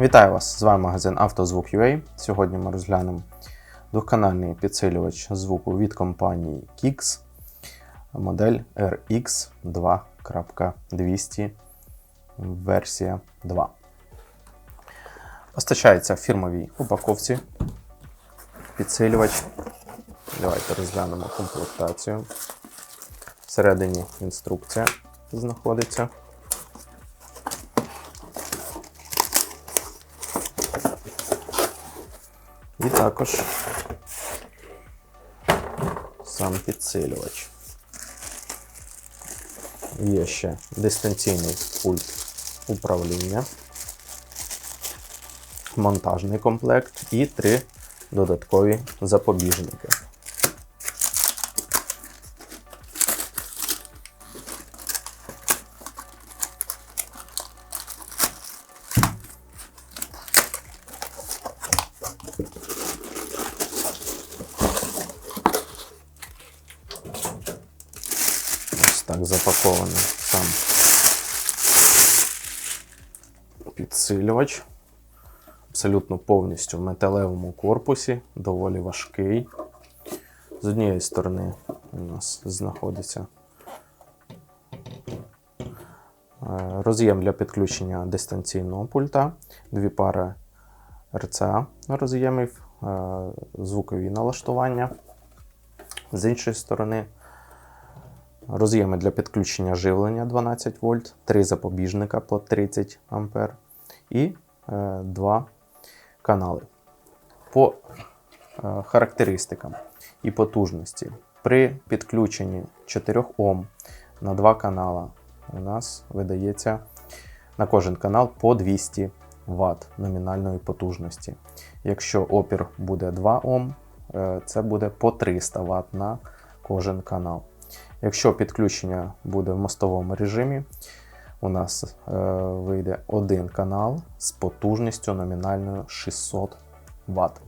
Вітаю вас! З вами магазин «Автозвук.UA». Сьогодні ми розглянемо двохканальний підсилювач звуку від компанії Kix, модель RX 2.200 версія 2. Постачається в фірмовій упаковці підсилювач. Давайте розглянемо комплектацію. Всередині інструкція знаходиться. І також сам підсилювач. Є ще дистанційний пульт управління, монтажний комплект і три додаткові запобіжники. Так запакований сам підсилювач. Абсолютно повністю в металевому корпусі, доволі важкий. З однієї сторони у нас знаходиться е, роз'єм для підключення дистанційного пульта, дві пари RCA роз'ємів, е, звукові налаштування. З іншої сторони, роз'єми для підключення живлення 12 вольт, три запобіжника по 30 А і е, два канали. По е, характеристикам і потужності. При підключенні 4 Ом на два канала у нас видається на кожен канал по 200 Вт номінальної потужності. Якщо опір буде 2 Ом, е, це буде по 300 Вт на кожен канал. Якщо підключення буде в мостовому режимі, у нас е, вийде один канал з потужністю номінальною 600 Вт.